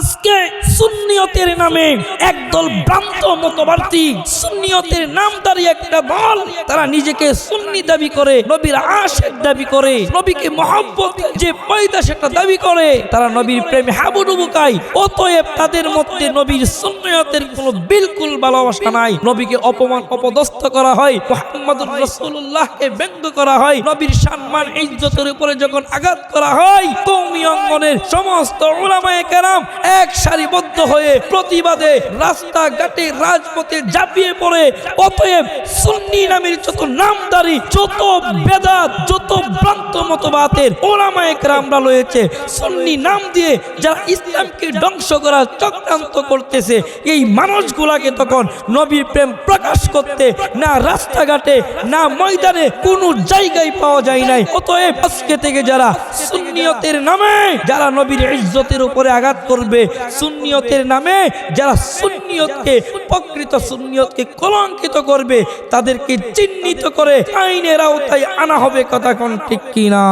আজকে সুন্নিয়তের নামে একদল ভ্রান্ত মতবার্তী সুন্নিয়তের নামদারি একটা দল, তারা নিজেকে সুন্নি দাবি করে, নবীর আশেক দাবি করে, নবীকে মহাব্বত যে পয়দা সেটা দাবি করে, তারা নবীর প্রেমে হাবুডুবু খায়। অতএব তাদের মধ্যে নবীর সুন্নিয়তের কোনো বিলকুল ভালোবাসা নাই। নবীকে অপমান, অপদস্থ করা হয়, মোহাম্মদুর রসুল্লাহকে ব্যঙ্গ করা হয়, নবীর সম্মান, ইজ্জতের উপরে যখন আঘাত করা হয়, কৌমি অঙ্গনের সমস্ত ওলামায়ে কেরাম এক সারিবদ্ধ হয়ে প্রতিবাদে রাস্তাঘাটে রাজপথে ঝাঁপিয়ে পড়ে। অতএব সুন্নি নামের যত নামদারি, যত বেদাত, যত ভ্রান্ত মতবাদের ওলামায়ে কেরামরা রয়েছে, সুন্নি নাম দিয়ে যারা ইসলামকে ধ্বংস করার চক্রান্ত করতেছে, এই মানুষগুলাকে তখন নবীর প্রেম প্রকাশ করতে না রাস্তাঘাটে, না ময়দানে কোনো জায়গায় পাওয়া যায় নাই। অতএব আজকে থেকে যারা সুন্নিয়তের নামে, যারা নবীর ইজ্জতের উপরে আঘাত করবে সুন্নিয়তের নামে যারা সুন্নিয়তকে, প্রকৃত সুন্নিয়তকে কলঙ্কিত করবে, তাদেরকে চিহ্নিত করে আইনের আওতায় আনা হবে, কথা কোন ঠিক কিনা?